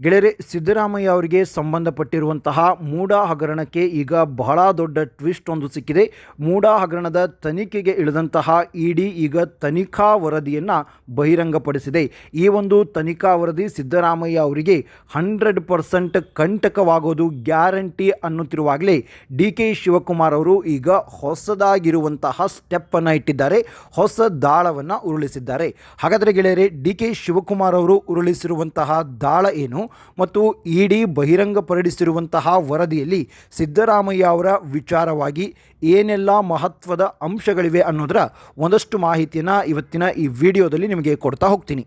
ಗೆಳೆಯರೆ, ಸಿದ್ದರಾಮಯ್ಯ ಅವರಿಗೆ ಸಂಬಂಧಪಟ್ಟಿರುವಂತಹ ಮೂಡ ಹಗರಣಕ್ಕೆ ಈಗ ಬಹಳ ದೊಡ್ಡ ಟ್ವಿಸ್ಟ್ ಒಂದು ಸಿಕ್ಕಿದೆ. ಮೂಡ ಹಗರಣದ ತನಿಖೆಗೆ ಇಳಿದಂತಹ ಇಡಿ ಈಗ ತನಿಖಾ ವರದಿಯನ್ನು ಬಹಿರಂಗಪಡಿಸಿದೆ. ಈ ಒಂದು ತನಿಖಾ ವರದಿ ಸಿದ್ದರಾಮಯ್ಯ ಅವರಿಗೆ ಹಂಡ್ರೆಡ್ ಪರ್ಸೆಂಟ್ ಕಂಟಕವಾಗೋದು ಗ್ಯಾರಂಟಿ ಅನ್ನುತ್ತಿರುವಾಗಲೇ ಡಿ ಕೆ ಶಿವಕುಮಾರ್ ಅವರು ಈಗ ಹೊಸದಾಗಿರುವಂತಹ ಸ್ಟೆಪ್ಪನ್ನು ಇಟ್ಟಿದ್ದಾರೆ. ಹೊಸ ದಾಳವನ್ನು ಉರುಳಿಸಿದ್ದಾರೆ. ಹಾಗಾದರೆ ಗೆಳೆಯರೆ, ಡಿ ಕೆ ಶಿವಕುಮಾರ್ ಅವರು ಉರುಳಿಸಿರುವಂತಹ ದಾಳ ಏನು? ಮತ್ತು ಇಡಿ ಬಹಿರಂಗಪಡಿಸಿರುವಂತಹ ವರದಿಯಲ್ಲಿ ಸಿದ್ದರಾಮಯ್ಯ ಅವರ ವಿಚಾರವಾಗಿ ಏನೆಲ್ಲ ಮಹತ್ವದ ಅಂಶಗಳಿವೆ ಅನ್ನೋದರ ಒಂದಷ್ಟು ಮಾಹಿತಿಯನ್ನು ಇವತ್ತಿನ ಈ ವಿಡಿಯೋದಲ್ಲಿ ನಿಮಗೆ ಕೊಡ್ತಾ ಹೋಗ್ತೀನಿ.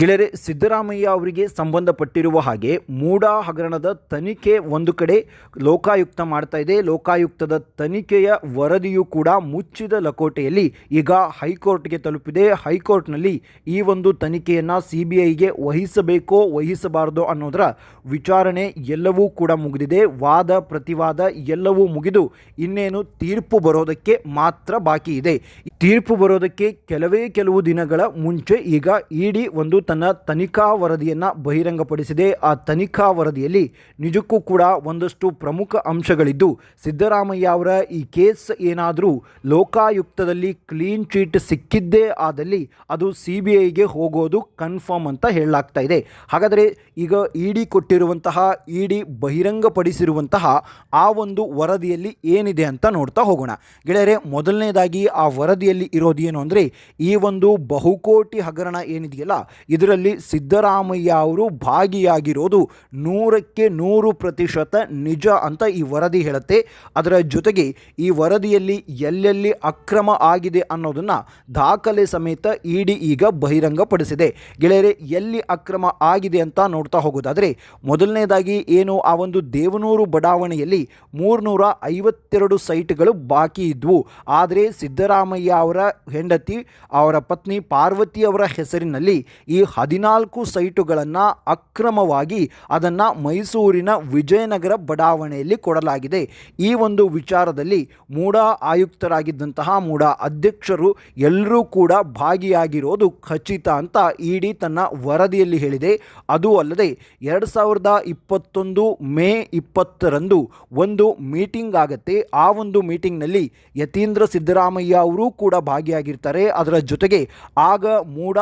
ಗೆಳೆಯರೆ, ಸಿದ್ದರಾಮಯ್ಯ ಅವರಿಗೆ ಸಂಬಂಧಪಟ್ಟಿರುವ ಹಾಗೆ ಮೂಡ ಹಗರಣದ ತನಿಖೆ ಒಂದು ಕಡೆ ಲೋಕಾಯುಕ್ತ ಮಾಡ್ತಾ ಇದೆ. ಲೋಕಾಯುಕ್ತದ ತನಿಖೆಯ ವರದಿಯು ಕೂಡ ಮುಚ್ಚಿದ ಲಕೋಟೆಯಲ್ಲಿ ಈಗ ಹೈಕೋರ್ಟ್ಗೆ ತಲುಪಿದೆ. ಹೈಕೋರ್ಟ್ನಲ್ಲಿ ಈ ಒಂದು ತನಿಖೆಯನ್ನು ಸಿ ಬಿ ಐಗೆ ವಹಿಸಬೇಕೋ, ವಹಿಸಬಾರದೋ ಅನ್ನೋದರ ವಿಚಾರಣೆ ಎಲ್ಲವೂ ಕೂಡ ಮುಗಿದಿದೆ. ವಾದ, ಪ್ರತಿವಾದ ಎಲ್ಲವೂ ಮುಗಿದು ಇನ್ನೇನು ತೀರ್ಪು ಬರೋದಕ್ಕೆ ಮಾತ್ರ ಬಾಕಿ ಇದೆ. ತೀರ್ಪು ಬರೋದಕ್ಕೆ ಕೆಲವೇ ಕೆಲವು ದಿನಗಳ ಮುಂಚೆ ಈಗ ಇಡಿ ಒಂದು ತನ್ನ ತನಿಖಾ ವರದಿಯನ್ನು ಬಹಿರಂಗಪಡಿಸಿದೆ. ಆ ತನಿಖಾ ವರದಿಯಲ್ಲಿ ನಿಜಕ್ಕೂ ಕೂಡ ಒಂದಷ್ಟು ಪ್ರಮುಖ ಅಂಶಗಳಿದ್ದು, ಸಿದ್ದರಾಮಯ್ಯ ಅವರ ಈ ಕೇಸ್ ಏನಾದರೂ ಲೋಕಾಯುಕ್ತದಲ್ಲಿ ಕ್ಲೀನ್ ಚೀಟ್ ಸಿಕ್ಕಿದ್ದೇ ಆದಲ್ಲಿ ಅದು ಸಿ ಬಿ ಐಗೆ ಹೋಗೋದು ಕನ್ಫರ್ಮ್ ಅಂತ ಹೇಳಲಾಗ್ತಾ ಇದೆ. ಹಾಗಾದರೆ ಈಗ ಇ ಡಿ ಕೊಟ್ಟಿರುವಂತಹ, ಇಡಿ ಬಹಿರಂಗಪಡಿಸಿರುವಂತಹ ಆ ಒಂದು ವರದಿಯಲ್ಲಿ ಏನಿದೆ ಅಂತ ನೋಡ್ತಾ ಹೋಗೋಣ. ಗೆಳೆಯರೆ, ಮೊದಲನೇದಾಗಿ ಆ ವರದಿಯಲ್ಲಿ ಇರೋದೇನು ಅಂದರೆ, ಈ ಒಂದು ಬಹುಕೋಟಿ ಹಗರಣ ಏನಿದೆಯಲ್ಲ ಇದರಲ್ಲಿ ಸಿದ್ದರಾಮಯ್ಯ ಅವರು ಭಾಗಿಯಾಗಿರೋದು ನೂರಕ್ಕೆ ನೂರು ಪ್ರತಿಶತ ನಿಜ ಅಂತ ಈ ವರದಿ ಹೇಳುತ್ತೆ. ಅದರ ಜೊತೆಗೆ ಈ ವರದಿಯಲ್ಲಿ ಎಲ್ಲೆಲ್ಲಿ ಅಕ್ರಮ ಆಗಿದೆ ಅನ್ನೋದನ್ನು ದಾಖಲೆ ಸಮೇತ ಇಡಿ ಈಗ ಬಹಿರಂಗಪಡಿಸಿದೆ. ಗೆಳೆಯರೆ, ಎಲ್ಲಿ ಅಕ್ರಮ ಆಗಿದೆ ಅಂತ ನೋಡ್ತಾ ಹೋಗೋದಾದರೆ ಮೊದಲನೇದಾಗಿ ಏನು ಆ ಒಂದು ದೇವನೂರು ಬಡಾವಣೆಯಲ್ಲಿ ಮೂರ್ನೂರ ಐವತ್ತೆರಡು ಸೈಟ್ಗಳು ಬಾಕಿ ಇದ್ವು. ಆದರೆ ಸಿದ್ದರಾಮಯ್ಯ ಅವರ ಹೆಂಡತಿ, ಅವರ ಪತ್ನಿ ಪಾರ್ವತಿ ಅವರ ಹೆಸರಿನಲ್ಲಿ ಈ ಹದಿನಾಲ್ಕು ಸೈಟುಗಳನ್ನು ಅಕ್ರಮವಾಗಿ ಅದನ್ನು ಮೈಸೂರಿನ ವಿಜಯನಗರ ಬಡಾವಣೆಯಲ್ಲಿ ಕೊಡಲಾಗಿದೆ. ಈ ಒಂದು ವಿಚಾರದಲ್ಲಿ ಮೂಡಾ ಆಯುಕ್ತರಾಗಿದ್ದಂತಹ ಮೂಡಾ ಅಧ್ಯಕ್ಷರು ಎಲ್ಲರೂ ಕೂಡ ಭಾಗಿಯಾಗಿರೋದು ಖಚಿತ ಅಂತ ಇಡಿ ತನ್ನ ವರದಿಯಲ್ಲಿ ಹೇಳಿದೆ. ಅದು ಅಲ್ಲದೆ ಎರಡು ಸಾವಿರದ ಇಪ್ಪತ್ತೊಂದು ಮೇ ಇಪ್ಪತ್ತರಂದು ಒಂದು ಮೀಟಿಂಗ್ ಆಗುತ್ತೆ. ಆ ಒಂದು ಮೀಟಿಂಗ್ನಲ್ಲಿ ಯತೀಂದ್ರ ಸಿದ್ದರಾಮಯ್ಯ ಅವರೂ ಕೂಡ ಭಾಗಿಯಾಗಿರ್ತಾರೆ. ಅದರ ಜೊತೆಗೆ ಆಗ ಮೂಡ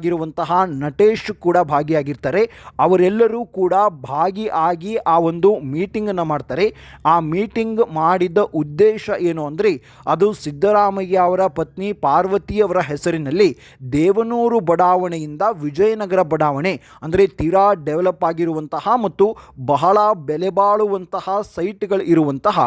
ಆಯುಕ್ತರಾಗಿರುವಂತಹ ನಟೇಶ್ ಕೂಡ ಭಾಗಿಯಾಗಿರ್ತಾರೆ. ಅವರೆಲ್ಲರೂ ಕೂಡ ಭಾಗಿಯಾಗಿ ಆ ಒಂದು ಮೀಟಿಂಗನ್ನು ಮಾಡ್ತಾರೆ. ಆ ಮೀಟಿಂಗ್ ಮಾಡಿದ ಉದ್ದೇಶ ಏನು ಅಂದರೆ, ಅದು ಸಿದ್ದರಾಮಯ್ಯ ಅವರ ಪತ್ನಿ ಪಾರ್ವತಿಯವರ ಹೆಸರಿನಲ್ಲಿ ದೇವನೂರು ಬಡಾವಣೆಯಿಂದ ವಿಜಯನಗರ ಬಡಾವಣೆ, ಅಂದರೆ ತೀರಾ ಡೆವಲಪ್ ಆಗಿರುವಂತಹ ಮತ್ತು ಬಹಳ ಬೆಲೆ ಬಾಳುವಂತಹ ಸೈಟ್ಗಳು ಇರುವಂತಹ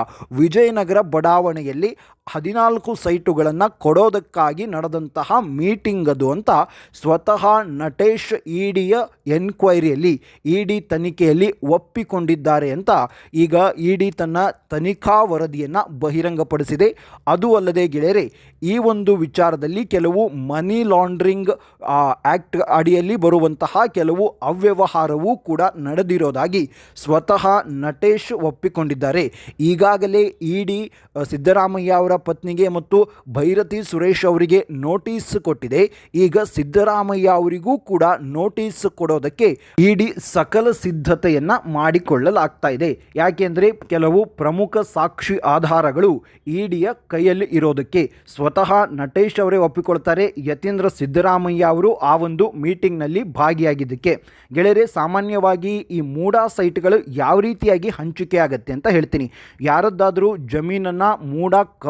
ವಿಜಯನಗರ ಬಡಾವಣೆಯಲ್ಲಿ ಹದಿನಾಲ್ಕು ಸೈಟುಗಳನ್ನು ಕೊಡೋದಕ್ಕಾಗಿ ನಡೆದಂತಹ ಮೀಟಿಂಗ್ ಅದು ಅಂತ ಸ್ವತಃ ನಟೇಶ್ ಇಡಿಯ ಎನ್ಕ್ವೈರಿಯಲ್ಲಿ ಇಡಿ ತನಿಖೆಯಲ್ಲಿ ಒಪ್ಪಿಕೊಂಡಿದ್ದಾರೆ ಅಂತ ಈಗ ಇಡಿ ತನ್ನ ತನಿಖಾ ವರದಿಯನ್ನು ಬಹಿರಂಗಪಡಿಸಿದೆ. ಅದು ಅಲ್ಲದೆ ಗೆಳೆಯರೆ, ಈ ಒಂದು ವಿಚಾರದಲ್ಲಿ ಕೆಲವು ಮನಿ ಲಾಂಡ್ರಿಂಗ್ ಆ್ಯಕ್ಟ್ ಅಡಿಯಲ್ಲಿ ಬರುವಂತಹ ಕೆಲವು ಅವ್ಯವಹಾರವೂ ಕೂಡ ನಡೆದಿರೋದಾಗಿ ಸ್ವತಃ ನಟೇಶ್ ಒಪ್ಪಿಕೊಂಡಿದ್ದಾರೆ. ಈಗಾಗಲೇ ಇಡಿ ಸಿದ್ದರಾಮಯ್ಯ ಅವರ ಪತ್ನಿಗೆ ಮತ್ತು ಭೈರತಿ ಸುರೇಶ್ ಅವರಿಗೆ ನೋಟಿಸ್ ಕೊಟ್ಟಿದೆ. ಈಗ ಸಿದ್ದರಾಮಯ್ಯ ಅವರಿಗೂ ಕೂಡ ನೋಟಿಸ್ ಕೊಡೋದಕ್ಕೆ ಇಡಿ ಸಕಲ ಸಿದ್ಧತೆಯನ್ನ ಮಾಡಿಕೊಳ್ಳಲಾಗ್ತಾ ಇದೆ. ಯಾಕೆಂದ್ರೆ ಕೆಲವು ಪ್ರಮುಖ ಸಾಕ್ಷಿ ಆಧಾರಗಳು ಇಡಿಯ ಕೈಯಲ್ಲಿ ಇರೋದಕ್ಕೆ ಸ್ವತಃ ನಟೇಶ್ ಅವರೇ ಒಪ್ಪಿಕೊಳ್ತಾರೆ. ಯತೀಂದ್ರ ಸಿದ್ದರಾಮಯ್ಯ ಅವರು ಆ ಒಂದು ಮೀಟಿಂಗ್ನಲ್ಲಿ ಭಾಗಿಯಾಗಿದ್ದಕ್ಕೆ. ಗೆಳೆಯರೆ, ಸಾಮಾನ್ಯವಾಗಿ ಈ ಮೂಡಾ ಸೈಟ್ಗಳು ಯಾವ ರೀತಿಯಾಗಿ ಹಂಚಿಕೆ ಆಗುತ್ತೆ ಅಂತ ಹೇಳ್ತೀನಿ. ಯಾರದ್ದಾದರೂ ಜಮೀನನ್ನು ಮೂಡ ಕ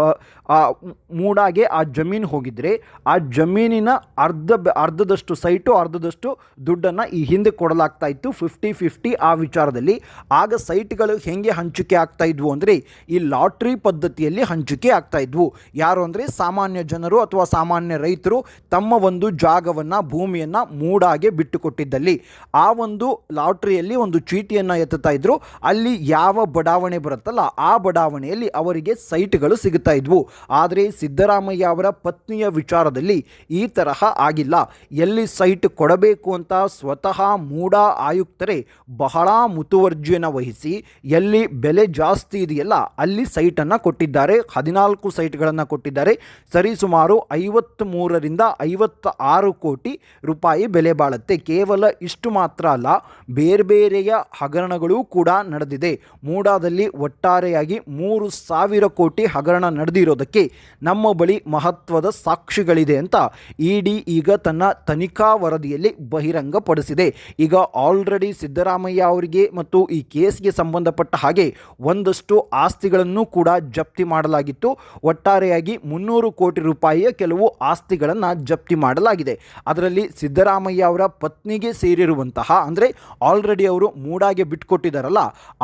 ಮೂಡಾಗೆ ಆ ಜಮೀನು ಹೋಗಿದ್ರೆ ಆ ಜಮೀನಿನ ಅರ್ಧ ಬ- ಅರ್ಧದಷ್ಟು ಸೈಟು, ಅರ್ಧದಷ್ಟು ದುಡ್ಡನ್ನು ಈ ಹಿಂದೆ ಕೊಡಲಾಗ್ತಾ ಇತ್ತು. ಫಿಫ್ಟಿ ಫಿಫ್ಟಿ ಆ ವಿಚಾರದಲ್ಲಿ. ಆಗ ಸೈಟ್ಗಳು ಹೆಂಗೆ ಹಂಚಿಕೆ ಆಗ್ತಾ ಇದ್ವು ಅಂದರೆ, ಈ ಲಾಟ್ರಿ ಪದ್ಧತಿಯಲ್ಲಿ ಹಂಚಿಕೆ ಆಗ್ತಾ ಇದ್ವು. ಯಾರು ಅಂದರೆ, ಸಾಮಾನ್ಯ ಜನರು ಅಥವಾ ಸಾಮಾನ್ಯ ರೈತರು ತಮ್ಮ ಒಂದು ಜಾಗವನ್ನು, ಭೂಮಿಯನ್ನು ಮೂಡಾಗೆ ಬಿಟ್ಟುಕೊಟ್ಟಿದ್ದಲ್ಲಿ. ಆ ಒಂದು ಲಾಟ್ರಿಯಲ್ಲಿ ಒಂದು ಚೀಟಿಯನ್ನು ಎತ್ತುತ್ತಾ ಇದ್ದರು ಅಲ್ಲಿ ಯಾವ ಬಡಾವಣೆ ಬರುತ್ತಲ್ಲ, ಆ ಬಡಾವಣೆಯಲ್ಲಿ ಅವರಿಗೆ ಸೈಟ್ಗಳು ಸಿಗುತ್ತಾ ಇದ್ವು. ಆದರೆ ಸಿದ್ದರಾಮಯ್ಯ ಅವರ ಪತ್ನಿಯ ವಿಚಾರದಲ್ಲಿ ಈ ತರಹ ಆಗಿಲ್ಲ. ಎಲ್ಲಿ ಸೈಟ್ ಕೊಡಬೇಕು ಅಂತ ಸ್ವತಃ ಮೂಡಾ ಆಯುಕ್ತರೇ ಬಹಳ ಮುತುವರ್ಜಿಯನ್ನು ವಹಿಸಿ, ಎಲ್ಲಿ ಬೆಲೆ ಜಾಸ್ತಿ ಇದೆಯಲ್ಲ, ಅಲ್ಲಿ ಸೈಟನ್ನು ಕೊಟ್ಟಿದ್ದಾರೆ, ಹದಿನಾಲ್ಕು ಸೈಟ್ಗಳನ್ನು ಕೊಟ್ಟಿದ್ದಾರೆ. ಸರಿಸುಮಾರು ಐವತ್ತ್ಮೂರರಿಂದ ಐವತ್ತ ಆರು ಕೋಟಿ ರೂಪಾಯಿ ಬೆಲೆ ಬಾಳುತ್ತೆ. ಕೇವಲ ಇಷ್ಟು ಮಾತ್ರ ಅಲ್ಲ, ಬೇರೆ ಬೇರೆಯ ಹಗರಣಗಳು ಕೂಡ ನಡೆದಿದೆ. ಮೂಡಾದಲ್ಲಿ ಒಟ್ಟಾರೆಯಾಗಿ ಮೂರು ಸಾವಿರ ಕೋಟಿ ಹಗರಣ ನಡೆದಿರೋದಕ್ಕೆ ನಮ್ಮ ಬಳಿ ಮಹತ್ವದ ಸಾಕ್ಷಿಗಳಿದೆ ಅಂತ ಇಡಿ ಈಗ ತನ್ನ ತನಿಖಾ ವರದಿಯಲ್ಲಿ ಬಹಿರಂಗಪಡಿಸಿದೆ. ಈಗ ಆಲ್ರೆಡಿ ಸಿದ್ದರಾಮಯ್ಯ ಅವರಿಗೆ ಮತ್ತು ಈ ಕೇಸ್ಗೆ ಸಂಬಂಧಪಟ್ಟ ಹಾಗೆ ಒಂದಷ್ಟು ಆಸ್ತಿಗಳನ್ನು ಕೂಡ ಜಪ್ತಿ ಮಾಡಲಾಗಿತ್ತು. ಒಟ್ಟಾರೆಯಾಗಿ ಮುನ್ನೂರು ಕೋಟಿ ರೂಪಾಯಿಯ ಕೆಲವು ಆಸ್ತಿಗಳನ್ನು ಜಪ್ತಿ ಮಾಡಲಾಗಿದೆ. ಅದರಲ್ಲಿ ಸಿದ್ದರಾಮಯ್ಯ ಅವರ ಪತ್ನಿಗೆ ಸೇರಿರುವಂತಹ, ಅಂದರೆ ಆಲ್ರೆಡಿ ಅವರು ಮೂಡಾಗೆ ಬಿಟ್ಕೊಟ್ಟಿದ್ದಾರಲ್ಲ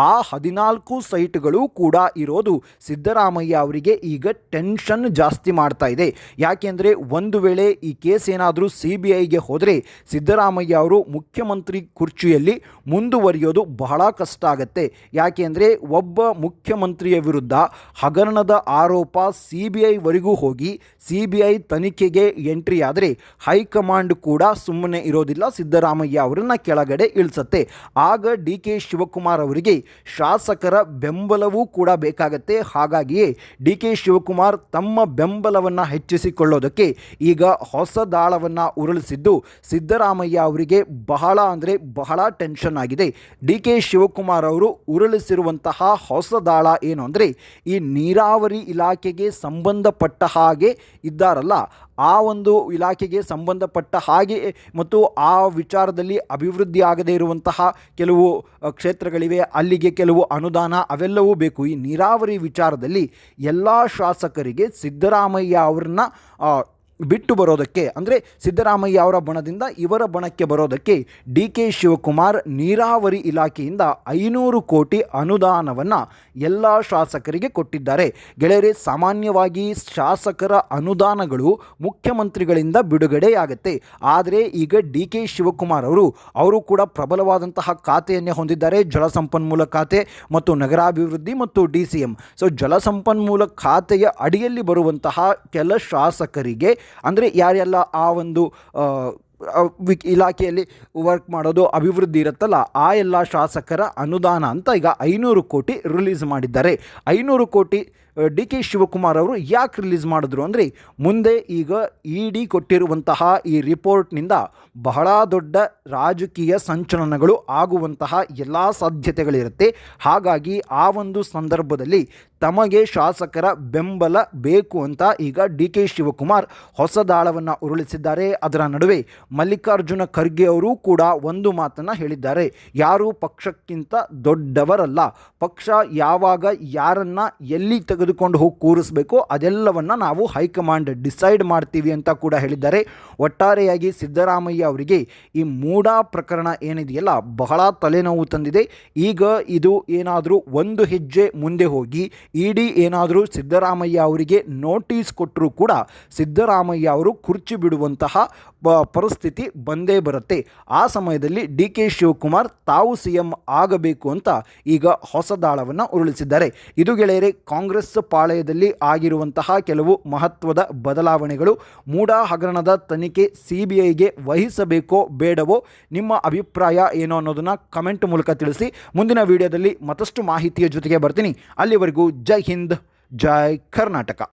ಆ ಹದಿನಾಲ್ಕು ಸೈಟ್ಗಳು ಕೂಡ ಇರೋದು ಸಿದ್ದರಾಮಯ್ಯ ಅವರಿಗೆ ಈಗ ಟೆನ್ಷನ್ ಜಾಸ್ತಿ ಮಾಡ್ತಾ ಇದೆ. ಯಾಕೆಂದರೆ ಒಂದು ವೇಳೆ ಈ ಕೇಸ್ ಏನಾದರೂ ಸಿ ಬಿ ಐಗೆ ಹೋದರೆ ಸಿದ್ದರಾಮಯ್ಯ ಅವರು ಮುಖ್ಯಮಂತ್ರಿ ಕುರ್ಚಿಯಲ್ಲಿ ಮುಂದುವರಿಯೋದು ಬಹಳ ಕಷ್ಟ ಆಗುತ್ತೆ. ಯಾಕೆಂದರೆ ಒಬ್ಬ ಮುಖ್ಯಮಂತ್ರಿಯ ವಿರುದ್ಧ ಹಗರಣದ ಆರೋಪ ಸಿ ಬಿ ಹೋಗಿ ಸಿ ಬಿ ಐ ತನಿಖೆಗೆ ಎಂಟ್ರಿ ಆದರೆ ಹೈಕಮಾಂಡ್ ಕೂಡ ಸುಮ್ಮನೆ ಇರೋದಿಲ್ಲ. ಸಿದ್ದರಾಮಯ್ಯ ಅವರನ್ನು ಕೆಳಗಡೆ ಇಳಿಸುತ್ತೆ. ಆಗ ಡಿ ಕೆ ಶಿವಕುಮಾರ್ ಅವರಿಗೆ ಶಾಸಕರ ಬೆಂಬಲವೂ ಕೂಡ ಬೇಕಾಗತ್ತೆ. ಹಾಗಾಗಿಯೇ ಡಿ ಕೆ ಶಿವಕುಮಾರ್ ತಮ್ಮ ಬೆಂಬಲವನ್ನು ಹೆಚ್ಚಿಸಿಕೊಳ್ಳೋದಕ್ಕೆ ಈಗ ಹೊಸ ದಾಳವನ್ನು ಉರುಳಿಸಿದ್ದು ಸಿದ್ದರಾಮಯ್ಯ ಅವರಿಗೆ ಬಹಳ ಅಂದರೆ ಬಹಳ ಟೆನ್ಷನ್ ಆಗಿದೆ. ಡಿ ಕೆ ಶಿವಕುಮಾರ್ ಅವರು ಉರುಳಿಸಿರುವಂತಹ ಹೊಸ ದಾಳ ಏನು ಅಂದರೆ ಈ ನೀರಾವರಿ ಇಲಾಖೆಗೆ ಸಂಬಂಧಪಟ್ಟ ಹಾಗೆ ಇದ್ದಾರಲ್ಲ, ಆ ಒಂದು ಇಲಾಖೆಗೆ ಸಂಬಂಧಪಟ್ಟ ಹಾಗೆ ಮತ್ತು ಆ ವಿಚಾರದಲ್ಲಿ ಅಭಿವೃದ್ಧಿ ಆಗದೇ ಇರುವಂತಹ ಕೆಲವು ಕ್ಷೇತ್ರಗಳಿವೆ, ಅಲ್ಲಿಗೆ ಕೆಲವು ಅನುದಾನ ಅವೆಲ್ಲವೂ ಬೇಕು. ಈ ನೀರಾವರಿ ವಿಚಾರದಲ್ಲಿ ಎಲ್ಲ ಶಾಸಕರಿಗೆ ಸಿದ್ದರಾಮಯ್ಯ ಅವ್ರನ್ನ ಬಿಟ್ಟು ಬರೋದಕ್ಕೆ, ಅಂದರೆ ಸಿದ್ದರಾಮಯ್ಯ ಅವರ ಬಣದಿಂದ ಇವರ ಬಣಕ್ಕೆ ಬರೋದಕ್ಕೆ ಡಿ ಕೆ ಶಿವಕುಮಾರ್ ನೀರಾವರಿ ಇಲಾಖೆಯಿಂದ ಐನೂರು ಕೋಟಿ ಅನುದಾನವನ್ನು ಎಲ್ಲ ಶಾಸಕರಿಗೆ ಕೊಟ್ಟಿದ್ದಾರೆ. ಗೆಳೆಯರೆ, ಸಾಮಾನ್ಯವಾಗಿ ಶಾಸಕರ ಅನುದಾನಗಳು ಮುಖ್ಯಮಂತ್ರಿಗಳಿಂದ ಬಿಡುಗಡೆಯಾಗುತ್ತೆ. ಆದರೆ ಈಗ ಡಿ ಕೆ ಶಿವಕುಮಾರ್ ಅವರು ಅವರು ಕೂಡ ಪ್ರಬಲವಾದಂತಹ ಖಾತೆಯನ್ನೇ ಹೊಂದಿದ್ದಾರೆ. ಜಲಸಂಪನ್ಮೂಲ ಖಾತೆ ಮತ್ತು ನಗರಾಭಿವೃದ್ಧಿ ಮತ್ತು ಡಿ ಸಿ ಎಂ ಸೊ ಜಲಸಂಪನ್ಮೂಲ ಖಾತೆಯ ಅಡಿಯಲ್ಲಿ ಬರುವಂತಹ ಕೆಲ ಶಾಸಕರಿಗೆ ಅಂದರೆ ಯಾರೆಲ್ಲ ಆ ಒಂದು ಆ, ಇಲಾಖೆಯಲ್ಲಿ ವರ್ಕ್ ಮಾಡೋದು ಅಭಿವೃದ್ಧಿ ಇರುತ್ತಲ್ಲ ಆ ಎಲ್ಲ ಶಾಸಕರ ಅನುದಾನ ಅಂತ ಈಗ ಐನೂರು ಕೋಟಿ ರಿಲೀಸ್ ಮಾಡಿದ್ದಾರೆ. ಐನೂರು ಕೋಟಿ ಡಿ ಕೆ ಶಿವಕುಮಾರ್ ಅವರು ಯಾಕೆ ರಿಲೀಸ್ ಮಾಡಿದ್ರು ಅಂದರೆ ಮುಂದೆ ಈಗ ಇ ಡಿ ಕೊಟ್ಟಿರುವಂತಹ ಈ ರಿಪೋರ್ಟ್ನಿಂದ ಬಹಳ ದೊಡ್ಡ ರಾಜಕೀಯ ಸಂಚಲನಗಳು ಆಗುವಂತಹ ಎಲ್ಲ ಸಾಧ್ಯತೆಗಳಿರುತ್ತೆ. ಹಾಗಾಗಿ ಆ ಒಂದು ಸಂದರ್ಭದಲ್ಲಿ ತಮಗೆ ಶಾಸಕರ ಬೆಂಬಲ ಬೇಕು ಅಂತ ಈಗ ಡಿ ಕೆ ಶಿವಕುಮಾರ್ ಹೊಸ ದಾಳವನ್ನು ಉರುಳಿಸಿದ್ದಾರೆ. ಅದರ ನಡುವೆ ಮಲ್ಲಿಕಾರ್ಜುನ ಖರ್ಗೆ ಅವರು ಕೂಡ ಒಂದು ಮಾತನ್ನು ಹೇಳಿದ್ದಾರೆ. ಯಾರು ಪಕ್ಷಕ್ಕಿಂತ ದೊಡ್ಡವರಲ್ಲ. ಪಕ್ಷ ಯಾವಾಗ ಯಾರನ್ನ ಎಲ್ಲಿ ತೆಗೆದುಕೊಂಡು ಹೋಗಿ ಕೂರಿಸಬೇಕು ಅದೆಲ್ಲವನ್ನು ನಾವು ಹೈಕಮಾಂಡ್ ಡಿಸೈಡ್ ಮಾಡ್ತೀವಿ ಅಂತ ಕೂಡ ಹೇಳಿದ್ದಾರೆ. ಒಟ್ಟಾರೆಯಾಗಿ ಸಿದ್ದರಾಮಯ್ಯ ಅವರಿಗೆ ಈ ಮೂಡಾ ಪ್ರಕರಣ ಏನಿದೆಯಲ್ಲ ಬಹಳ ತಲೆನೋವು ತಂದಿದೆ. ಈಗ ಇದು ಏನಾದರೂ ಒಂದು ಹೆಜ್ಜೆ ಮುಂದೆ ಹೋಗಿ ಇಡಿ ಏನಾದರೂ ಸಿದ್ದರಾಮಯ್ಯ ಅವರಿಗೆ ನೋಟಿಸ್ ಕೊಟ್ಟರೂ ಕೂಡ ಸಿದ್ದರಾಮಯ್ಯ ಅವರು ಕುರ್ಚಿ ಬಿಡುವಂತಹ ಪರಿಸ್ಥಿತಿ ಬಂದೇ ಬರುತ್ತೆ. ಆ ಸಮಯದಲ್ಲಿ ಡಿ ಕೆ ಶಿವಕುಮಾರ್ ತಾವು ಸಿ ಎಂ ಆಗಬೇಕು ಅಂತ ಈಗ ಹೊಸದಾಳವನ್ನು ಉರುಳಿಸಿದ್ದಾರೆ. ಇದು ಗೆಳೆಯರೆ, ಕಾಂಗ್ರೆಸ್ ಪಾಳೆಯದಲ್ಲಿ ಆಗಿರುವಂತಹ ಕೆಲವು ಮಹತ್ವದ ಬದಲಾವಣೆಗಳು ಮೂಡಾ ಹಗರಣದ ತನಿಖೆ ಸಿ ಬಿ ಐಗೆ ವಹಿಸಬೇಕೋ ಬೇಡವೋ ನಿಮ್ಮ ಅಭಿಪ್ರಾಯ ಏನು ಅನ್ನೋದನ್ನು ಕಮೆಂಟ್ ಮೂಲಕ ತಿಳಿಸಿ. ಮುಂದಿನ ವಿಡಿಯೋದಲ್ಲಿ ಮತ್ತಷ್ಟು ಮಾಹಿತಿಯ ಜೊತೆಗೆ ಬರ್ತೀನಿ. ಅಲ್ಲಿವರೆಗೂ जय हिंद जय कर्नाटका।